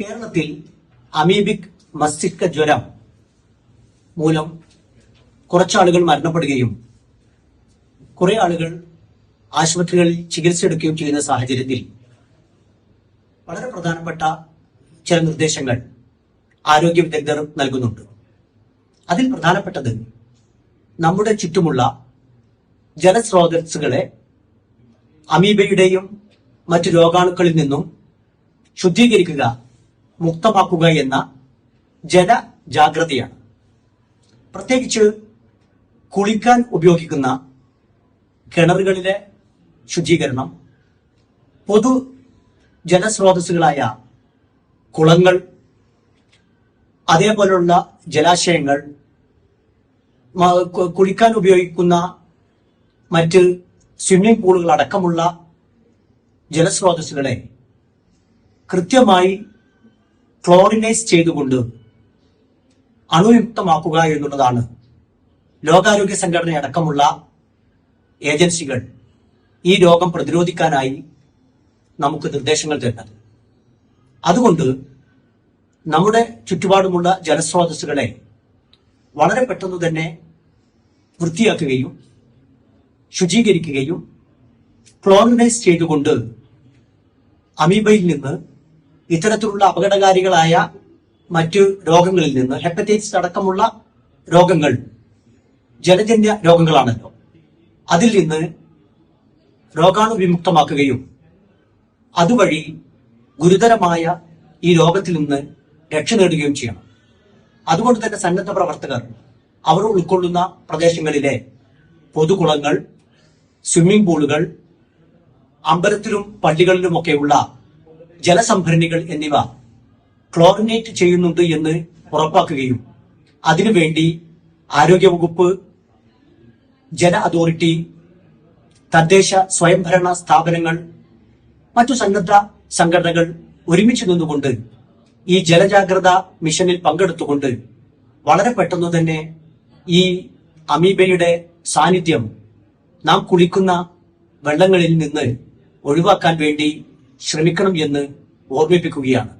കേരളത്തിൽ അമീബിക് മസ്തിഷ്ക ജ്വരം മൂലം കുറച്ചാളുകൾ മരണപ്പെടുകയും കുറെ ആളുകൾ ആശുപത്രികളിൽ ചികിത്സ എടുക്കുകയും ചെയ്യുന്ന സാഹചര്യത്തിൽ വളരെ പ്രധാനപ്പെട്ട ചില നിർദ്ദേശങ്ങൾ ആരോഗ്യ വിദഗ്ധർ നൽകുന്നുണ്ട്. അതിൽ പ്രധാനപ്പെട്ടത് നമ്മുടെ ചുറ്റുമുള്ള ജലസ്രോതസ്സുകളെ അമീബയുടെയും മറ്റു രോഗാണുക്കളിൽ നിന്നും ശുദ്ധീകരിക്കുക മുക്തമാക്കുക എന്ന ജലജാഗ്രതയാണ് പ്രത്യേകിച്ച് കുളിക്കാൻ ഉപയോഗിക്കുന്ന കിണറുകളിലെ ശുചീകരണം പൊതു ജലസ്രോതസ്സുകളായ കുളങ്ങൾ അതേപോലുള്ള ജലാശയങ്ങൾ കുളിക്കാൻ ഉപയോഗിക്കുന്ന മറ്റ് സ്വിമ്മിംഗ് പൂളുകൾ അടക്കമുള്ള ജലസ്രോതസ്സുകളെ കൃത്യമായി ക്ലോറിനൈസ് ചെയ്തുകൊണ്ട് അണുയുക്തമാക്കുക എന്നുള്ളതാണ് ലോകാരോഗ്യ സംഘടന അടക്കമുള്ള ഏജൻസികൾ ഈ രോഗം പ്രതിരോധിക്കാനായി നമുക്ക് നിർദ്ദേശങ്ങൾ തരുന്നത്. അതുകൊണ്ട് നമ്മുടെ ചുറ്റുപാടുമുള്ള ജലസ്രോതസ്സുകളെ വളരെ പെട്ടെന്ന് തന്നെ വൃത്തിയാക്കുകയും ശുചീകരിക്കുകയും ക്ലോറിനൈസ് ചെയ്തുകൊണ്ട് അമീബയിൽ നിന്ന് ഇത്തരത്തിലുള്ള അപകടകാരികളായ മറ്റു രോഗങ്ങളിൽ നിന്ന് ഹെപ്പറ്റൈറ്റിസ് അടക്കമുള്ള രോഗങ്ങൾ ജലജന്യ രോഗങ്ങളാണല്ലോ. അതിൽ നിന്ന് രോഗാണു വിമുക്തമാക്കുകയും അതുവഴി ഗുരുതരമായ ഈ രോഗത്തിൽ നിന്ന് രക്ഷ നേടുകയും ചെയ്യണം. അതുകൊണ്ട് തന്നെ സന്നദ്ധ പ്രവർത്തകർ അവർ ഉൾക്കൊള്ളുന്ന പ്രദേശങ്ങളിലെ പൊതുകുളങ്ങൾ സ്വിമ്മിംഗ് പൂളുകൾ അമ്പലത്തിലും പള്ളികളിലുമൊക്കെയുള്ള ജലസംഭരണികൾ എന്നിവ ക്ലോറിനേറ്റ് ചെയ്യുന്നുണ്ട് എന്ന് ഉറപ്പാക്കുകയും അതിനുവേണ്ടി ആരോഗ്യവകുപ്പ് ജല അതോറിറ്റി തദ്ദേശ സ്വയംഭരണ സ്ഥാപനങ്ങൾ മറ്റു സന്നദ്ധ സംഘടനകൾ ഒരുമിച്ച് നിന്നുകൊണ്ട് ഈ ജലജാഗ്രത മിഷനിൽ പങ്കെടുത്തുകൊണ്ട് വളരെ പെട്ടെന്ന് തന്നെ ഈ അമീബയുടെ സാന്നിധ്യം നാം കുളിക്കുന്ന വെള്ളങ്ങളിൽ നിന്ന് ഒഴിവാക്കാൻ വേണ്ടി ശ്രമിക്കണം എന്ന് ഓർമ്മിപ്പിക്കുകയാണ്.